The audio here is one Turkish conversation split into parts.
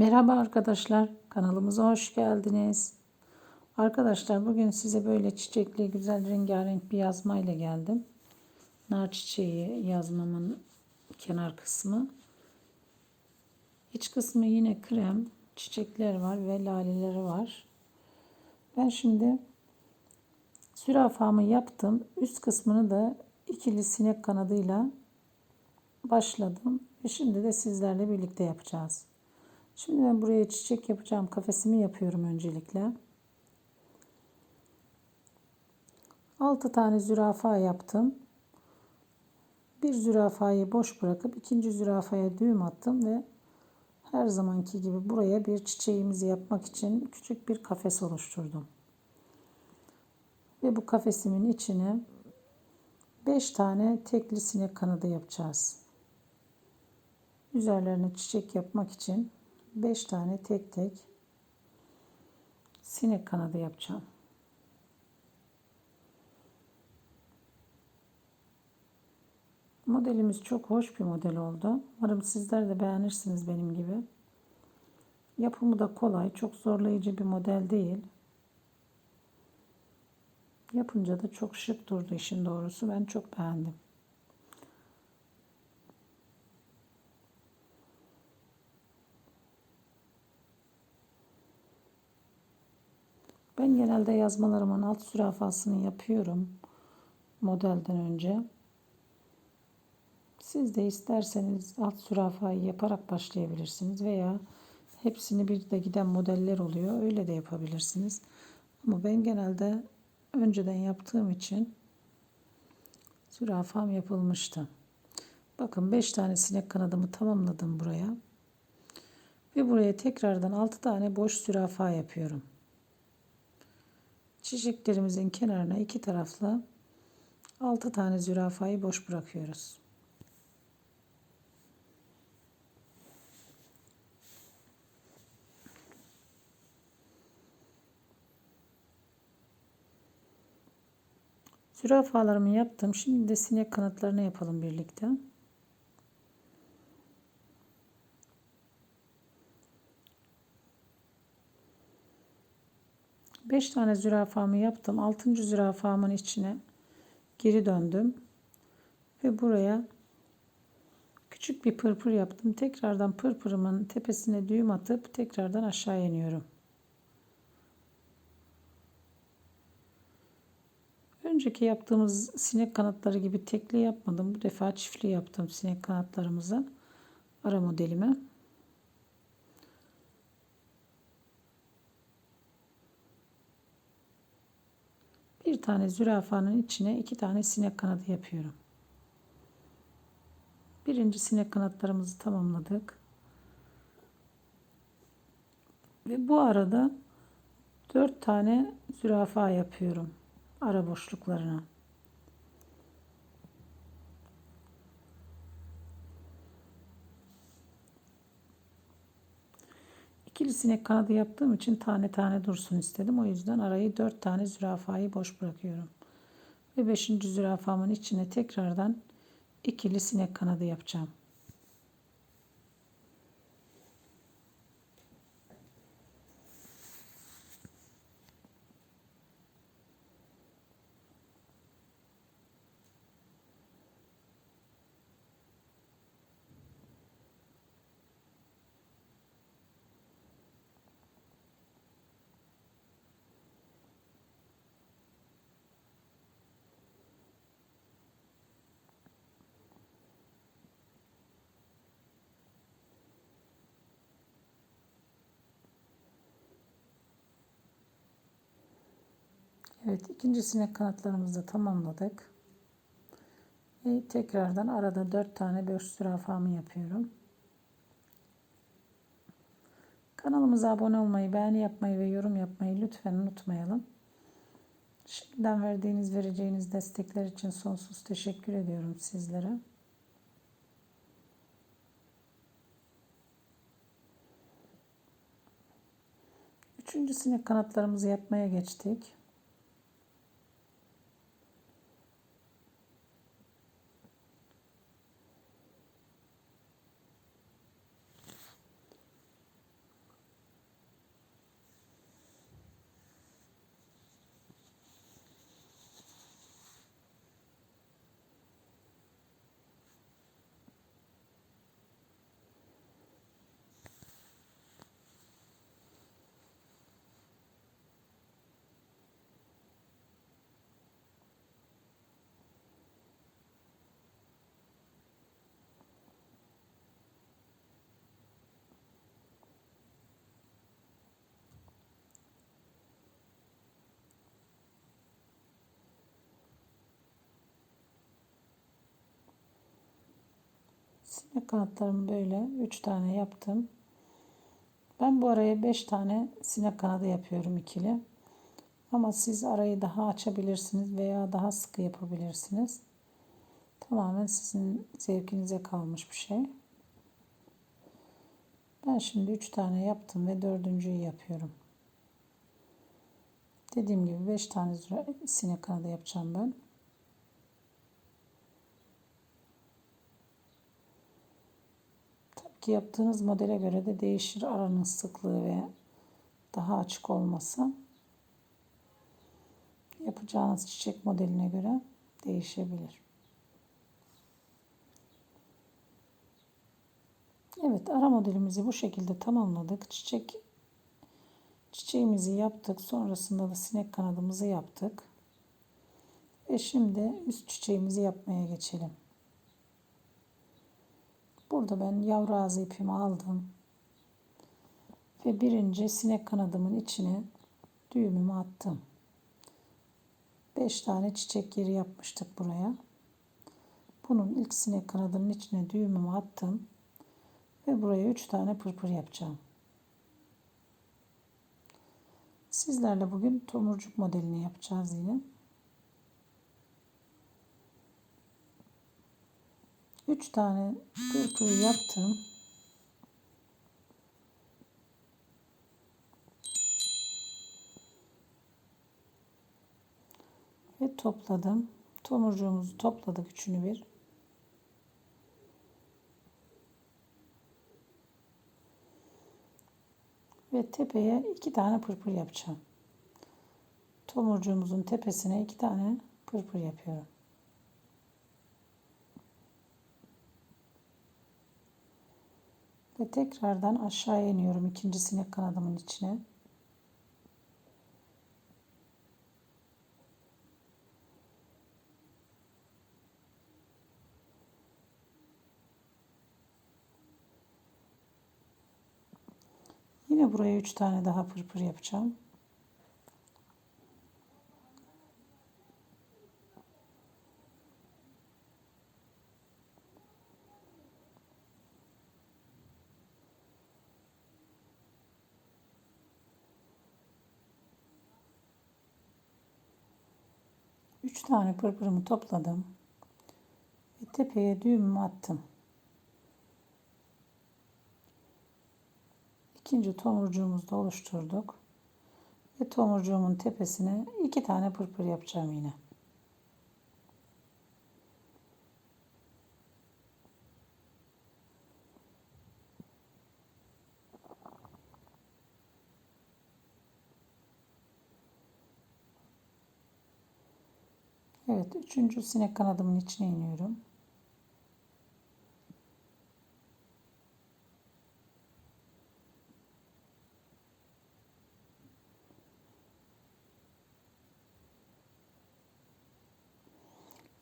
Merhaba arkadaşlar, kanalımıza hoş geldiniz. Arkadaşlar bugün size böyle çiçekli güzel rengarenk bir yazma ile geldim. Nar çiçeği yazmamın kenar kısmı. İç kısmı yine krem, çiçekler var ve laleleri var. Ben şimdi zürafamı yaptım. Üst kısmını da ikili sinek kanadıyla başladım. Ve şimdi de sizlerle birlikte yapacağız. Şimdi ben buraya çiçek yapacağım. Kafesimi yapıyorum öncelikle. 6 tane zürafa yaptım. Bir zürafayı boş bırakıp ikinci zürafaya düğüm attım ve her zamanki gibi buraya bir çiçeğimizi yapmak için küçük bir kafes oluşturdum. Ve bu kafesimin içine 5 tane tekli sinek kanadı yapacağız. Üzerlerine çiçek yapmak için 5 tane tek tek sinek kanadı yapacağım. Modelimiz çok hoş bir model oldu. Umarım sizler de beğenirsiniz benim gibi. Yapımı da kolay, çok zorlayıcı bir model değil. Yapınca da çok şık durdu işin doğrusu. Ben çok beğendim. Ben genelde yazmalarımın alt zürafasını yapıyorum modelden önce. Siz de isterseniz alt zürafayı yaparak başlayabilirsiniz veya hepsini bir de giden modeller oluyor. Öyle de yapabilirsiniz. Ama ben genelde önceden yaptığım için zürafam yapılmıştı. Bakın 5 tane sinek kanadımı tamamladım buraya. Ve buraya tekrardan 6 tane boş zürafa yapıyorum. Çiçeklerimizin kenarına iki taraflı 6 tane zürafayı boş bırakıyoruz. Zürafalarımı yaptım. Şimdi de sinek kanatlarını yapalım birlikte. Beş tane zürafamı yaptım. Altıncı zürafamın içine geri döndüm. Ve buraya küçük bir pırpır yaptım. Tekrardan pırpırımın tepesine düğüm atıp tekrardan aşağı iniyorum. Önceki yaptığımız sinek kanatları gibi tekli yapmadım. Bu defa çiftli yaptım sinek kanatlarımızı. Ara modelime. Bir tane zürafanın içine iki tane sinek kanadı yapıyorum. Birinci sinek kanatlarımızı tamamladık. Ve bu arada dört tane zürafa yapıyorum ara boşluklarına. İkili sinek kanadı yaptığım için tane tane dursun istedim. O yüzden arayı dört tane zürafayı boş bırakıyorum. Ve beşinci zürafamın içine tekrardan ikili sinek kanadı yapacağım. Evet ikinci sinek kanatlarımızı tamamladık. Ve tekrardan arada dört tane boş zürafamı yapıyorum. Kanalımıza abone olmayı, beğeni yapmayı ve yorum yapmayı lütfen unutmayalım. Şimdiden verdiğiniz, vereceğiniz destekler için sonsuz teşekkür ediyorum sizlere. Üçüncü sinek kanatlarımızı yapmaya geçtik. Sinek kanatlarımı böyle 3 tane yaptım. Ben bu araya 5 tane sinek kanadı yapıyorum ikili. Ama siz arayı daha açabilirsiniz veya daha sıkı yapabilirsiniz. Tamamen sizin zevkinize kalmış bir şey. Ben şimdi 3 tane yaptım ve dördüncüyü yapıyorum. Dediğim gibi 5 tane sinek kanadı yapacağım ben. Yaptığınız modele göre de değişir aranın sıklığı ve daha açık olması. Yapacağınız çiçek modeline göre değişebilir. Evet ara modelimizi bu şekilde tamamladık. Çiçek çiçeğimizi yaptık. Sonrasında da sinek kanadımızı yaptık. Ve şimdi üst çiçeğimizi yapmaya geçelim. Burada ben yavru ağzı ipimi aldım. Ve birinci sinek kanadımın içine düğümümü attım. 5 tane çiçek yeri yapmıştık buraya. Bunun ilk sinek kanadının içine düğümümü attım. Ve buraya 3 tane pırpır yapacağım. Sizlerle bugün tomurcuk modelini yapacağız yine. 3 tane pırpırı yaptım. Ve topladım. Tomurcuğumuzu topladık üçünü bir. Ve tepeye iki tane pırpır yapacağım. Tomurcuğumuzun tepesine iki tane pırpır yapıyorum. Ve tekrardan aşağıya iniyorum ikinci sinek kanadımın içine. Yine buraya 3 tane daha pırpır yapacağım. Üç tane pırpırımı topladım. Ve tepeye düğümümü attım. İkinci tomurcuğumuzu da oluşturduk. Ve tomurcuğumun tepesine iki tane pırpır yapacağım yine. Evet, üçüncü sinek kanadımın içine iniyorum.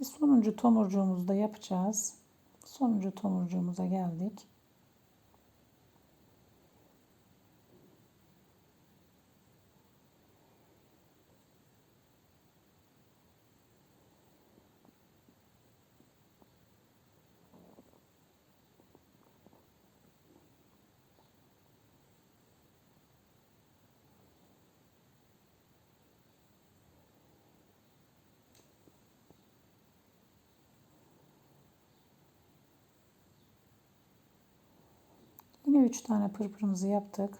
Ve sonuncu tomurcuğumuzu da yapacağız. Sonuncu tomurcuğumuza geldik. Yine 3 tane pırpırımızı yaptık.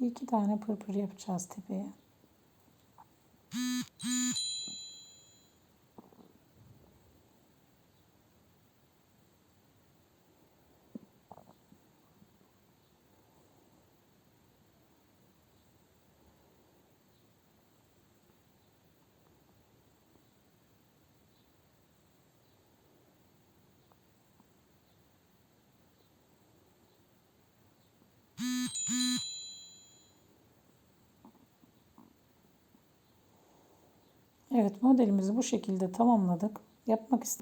İki tane pırpır yapacağız tepeye. Evet modelimizi bu şekilde tamamladık. Yapmak istedim.